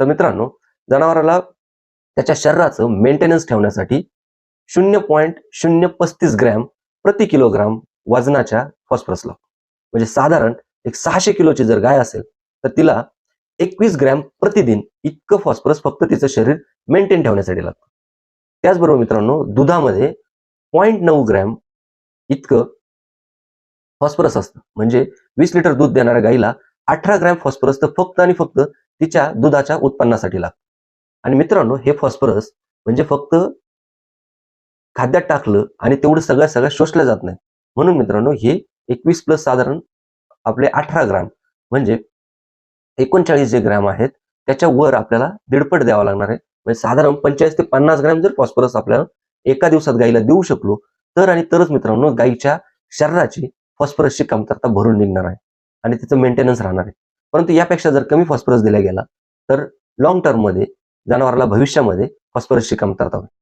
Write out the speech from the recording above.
तर मित्रांनो जनावराला त्याच्या शरीराचं मेंटेनन्स ठेवण्यासाठी शून्य पॉईंट शून्य पस्तीस ग्रॅम प्रति किलोग्राम वजनाच्या फॉस्फरस लागतो म्हणजे साधारण एक सहाशे किलोची जर गाय असेल तर तिला एकवीस ग्रॅम प्रतिदिन इतकं फॉस्फरस फक्त तिचं शरीर मेंटेन ठेवण्यासाठी लागतं. त्याचबरोबर मित्रांनो दुधामध्ये पॉईंट नऊ ग्रॅम इतकं फॉस्फरस असतं. म्हणजे वीस लिटर दूध देणाऱ्या गाईला अठरा ग्रॅम फॉस्फरस तर फक्त आणि फक्त तिच्या दुधाच्या उत्पन्नासाठी लागतं. आणि मित्रांनो हे फॉस्फरस म्हणजे फक्त खाद्यात टाकलं आणि तेवढं सगळ्या सगळ्या शोषलं जात नाही म्हणून मित्रांनो हे एकवीस प्लस साधारण आपले अठरा ग्राम म्हणजे एकोणचाळीस जे ग्रॅम आहेत त्याच्या वर आपल्याला दीडपट द्यावा लागणार आहे. म्हणजे साधारण पंचेचाळीस ते पन्नास ग्रॅम जर फॉस्फरस आपल्याला एका दिवसात गाईला देऊ शकलो तर आणि तरच मित्रांनो गाईच्या शरीराची फॉस्फरसची कमतरता भरून निघणार आहे. आणि तिचं मेंटेनन्स राहणार आहे. परंतु यापेक्षा जर कमी फॉस्फरस दिला गेला तर लॉंग टर्ममध्ये जनावराला भविष्यामध्ये फॉस्फरसची कमतरता होईल.